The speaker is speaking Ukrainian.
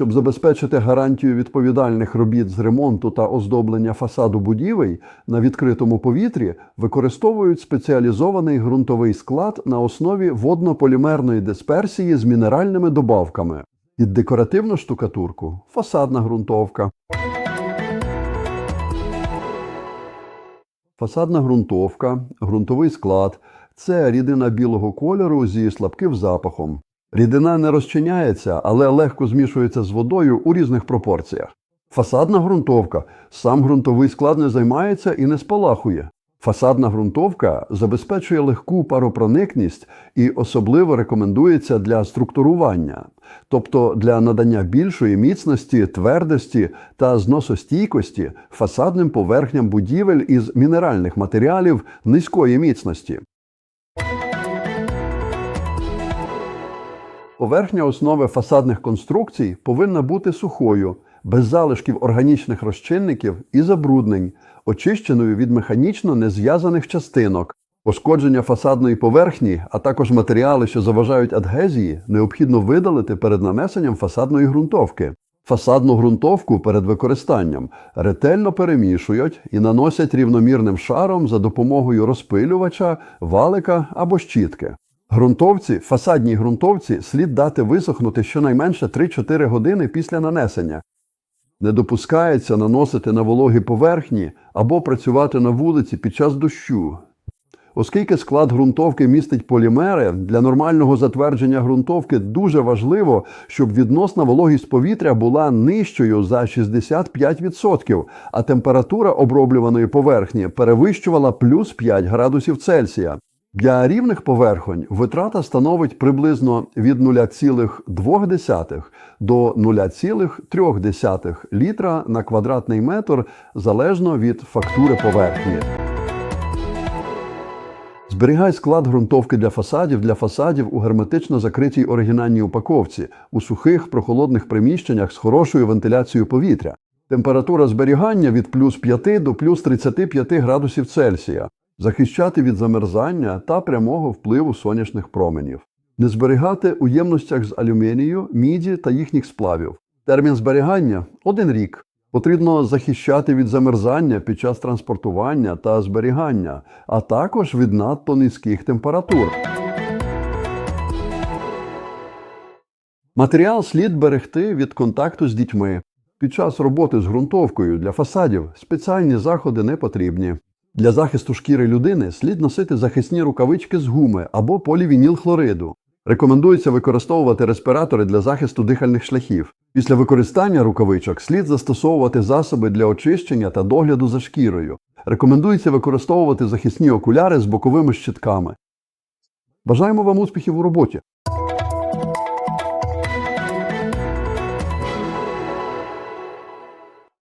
Щоб забезпечити гарантію відповідальних робіт з ремонту та оздоблення фасаду будівель на відкритому повітрі, використовують спеціалізований ґрунтовий склад на основі водно-полімерної дисперсії з мінеральними добавками. Під декоративну штукатурку фасадна ґрунтовка. Фасадна ґрунтовка, ґрунтовий склад це рідина білого кольору зі слабким запахом. Рідина не розчиняється, але легко змішується з водою у різних пропорціях. Фасадна ґрунтовка сам ґрунтовий склад не займається і не спалахує. Фасадна ґрунтовка забезпечує легку паропроникність і особливо рекомендується для структурування, тобто для надання більшої міцності, твердості та зносостійкості фасадним поверхням будівель із мінеральних матеріалів низької міцності. Поверхня основи фасадних конструкцій повинна бути сухою, без залишків органічних розчинників і забруднень, очищеною від механічно незв'язаних частинок. Пошкодження фасадної поверхні, а також матеріали, що заважають адгезії, необхідно видалити перед нанесенням фасадної ґрунтовки. Фасадну ґрунтовку перед використанням ретельно перемішують і наносять рівномірним шаром за допомогою розпилювача, валика або щітки. Ґрунтовці, фасадній ґрунтовці слід дати висохнути щонайменше 3-4 години після нанесення. Не допускається наносити на вологі поверхні або працювати на вулиці під час дощу. Оскільки склад ґрунтовки містить полімери, для нормального затвердження ґрунтовки дуже важливо, щоб відносна вологість повітря була нижчою за 65%, а температура оброблюваної поверхні перевищувала плюс 5 градусів Цельсія. Для рівних поверхонь витрата становить приблизно від 0,2 до 0,3 літра на квадратний метр залежно від фактури поверхні. Зберігай склад ґрунтовки для фасадів для фасадів у герметично закритій оригінальній упаковці у сухих прохолодних приміщеннях з хорошою вентиляцією повітря. Температура зберігання від плюс 5 до плюс 35 градусів Цельсія. Захищати від замерзання та прямого впливу сонячних променів. Не зберігати у ємностях з алюмінію, міді та їхніх сплавів. Термін зберігання один рік. Потрібно захищати від замерзання під час транспортування та зберігання, а також від надто низьких температур. Матеріал слід берегти від контакту з дітьми. Під час роботи з ґрунтовкою для фасадів спеціальні заходи не потрібні. Для захисту шкіри людини слід носити захисні рукавички з гуми або полівінілхлориду. Рекомендується використовувати респіратори для захисту дихальних шляхів. Після використання рукавичок слід застосовувати засоби для очищення та догляду за шкірою. Рекомендується використовувати захисні окуляри з боковими щитками. Бажаємо вам успіхів у роботі!